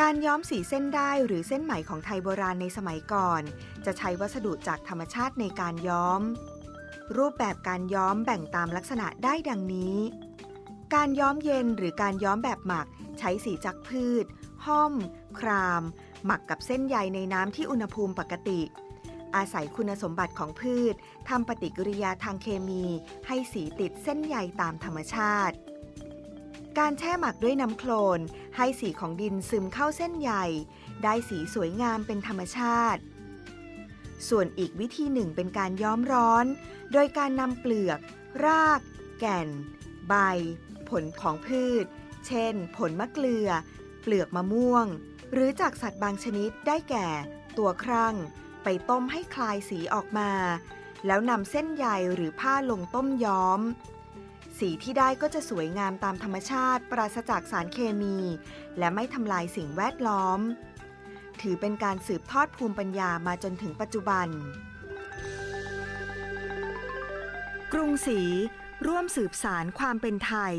การย้อมสีเส้นได้หรือเส้นไหมของไทยโบราณในสมัยก่อน จะใช้วัสดุจากธรรมชาติในการย้อม รูปแบบการย้อมแบ่งตามลักษณะได้ดังนี้ การย้อมเย็นหรือการย้อมแบบหมัก ใช้สีจากพืช ห้อม คราม หมักกับเส้นใยในน้ำที่อุณหภูมิปกติ อาศัยคุณสมบัติของพืชทำปฏิกิริยาทางเคมี ให้สีติดเส้นใยตามธรรมชาติ การแช่หมักด้วยน้ำโคลน ให้สีของดินซึมเข้าเส้นใยได้สีสวยงามเป็นธรรมชาติ ส่วนอีกวิธีหนึ่งเป็นการย้อมร้อน โดยการนำเปลือก ราก แก่น ใบ ผลของพืช เช่น ผลมะเกลือ เปลือกมะม่วง หรือจากสัตว์บางชนิดได้แก่ ตัวครั่ง ไปต้มให้คลายสีออกมา แล้วนำเส้นใยหรือผ้าลงต้มย้อม สีที่ได้ก็จะสวยงามตามธรรมชาติ ปราศจากสารเคมี และไม่ทำลายสิ่งแวดล้อม ถือเป็นการสืบทอดภูมิปัญญามาจนถึงปัจจุบัน กรุงศรีร่วมสืบสารความเป็นไทย